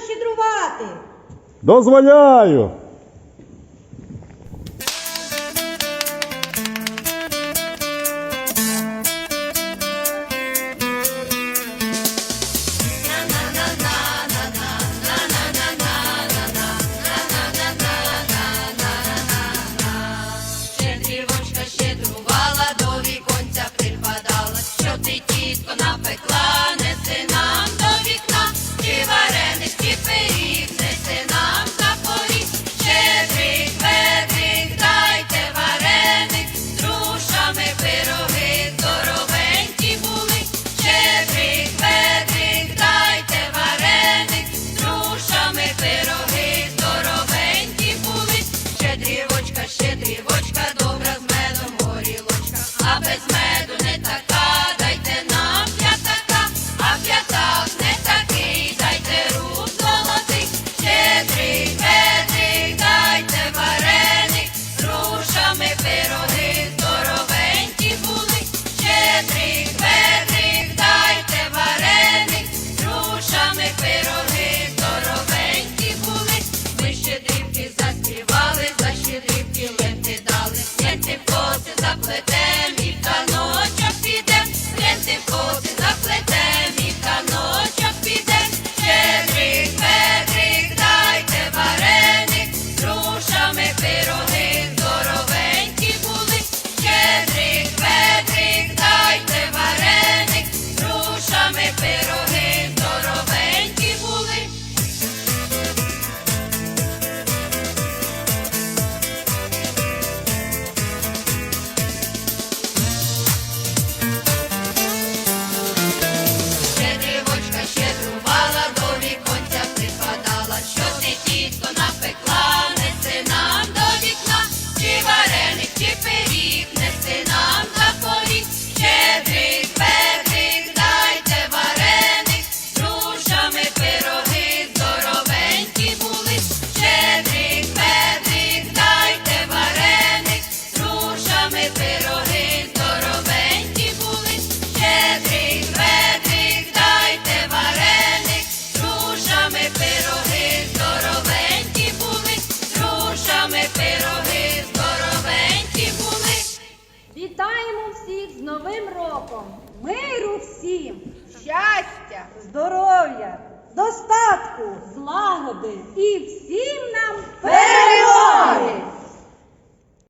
щедрувати. Дозволяю. diferente. Миру всім, щастя, здоров'я, достатку, злагоди і всім нам перемоги!